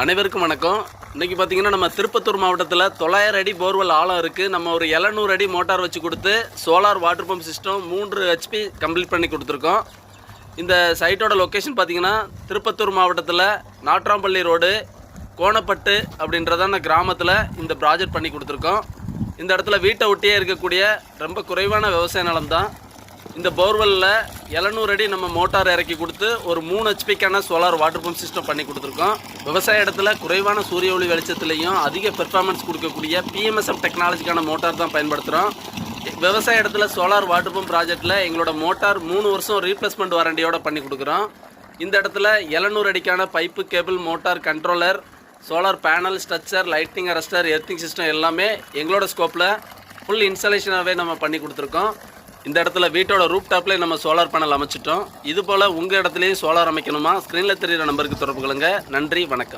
அனைவருக்கும் வணக்கம். இன்னைக்கு பார்த்தீங்கன்னா நம்ம திருப்பத்தூர் மாவட்டத்தில் தொள்ளாயிரம் அடி போர்வெல் ஆழம் இருக்குது நம்ம ஒரு எழுநூறு அடி மோட்டார் வச்சு கொடுத்து சோலார் வாட்டர் பம்ப் சிஸ்டம் மூன்று ஹெச்பி கம்ப்ளீட் பண்ணி கொடுத்துருக்கோம். இந்த சைட்டோட லொக்கேஷன் பார்த்தீங்கன்னா திருப்பத்தூர் மாவட்டத்தில் நாட்ராம்பள்ளி ரோடு கோணப்பட்டு அப்படின்றதான கிராமத்தில் இந்த ப்ராஜெக்ட் பண்ணி கொடுத்துருக்கோம். இந்த இடத்துல வீட்டை ஒட்டியே இருக்கக்கூடிய ரொம்ப குறைவான விவசாய நிலம் தான் இந்த போர்வெல்லில் எழுநூறு அடி நம்ம மோட்டார் இறக்கி கொடுத்து ஒரு மூணு ஹெச்பிக்கான சோலார் வாட்டர் பம்ப் சிஸ்டம் பண்ணி கொடுத்துருக்கோம். விவசாய இடத்துல குறைவான சூரிய ஒளி வெளிச்சத்துலையும் அதிக பெர்ஃபார்மன்ஸ் கொடுக்கக்கூடிய பிஎம்எஸ்எம் டெக்னாலஜிக்கான மோட்டார் தான் பயன்படுத்துகிறோம் விவசாய இடத்துல சோலார் வாட்டர் பம்ப் ப்ராஜெக்ட்டில் எங்களோட மோட்டார் மூணு வருஷம் ரீப்ளேஸ்மெண்ட் வாரண்டியோட பண்ணி கொடுக்குறோம். இந்த இடத்துல எழுநூறு அடிக்கான pipe cable motor controller solar panel structure lighting arrester earthing system எல்லாமே எங்களோட ஸ்கோப்பில் ஃபுல் இன்ஸ்டாலேஷனாகவே நம்ம பண்ணி கொடுத்துருக்கோம். இந்த இடத்துல வீட்டோட ரூப் டாப்லேயே நம்ம சோலார் பேனல் அமைச்சிட்டோம். இது போல் உங்கள் இடத்துலையும் சோலார் அமைக்கணுமா? ஸ்க்ரீனில் தெரியுற நம்பருக்கு தொடர்பு கொள்ளுங்க. நன்றி வணக்கம்.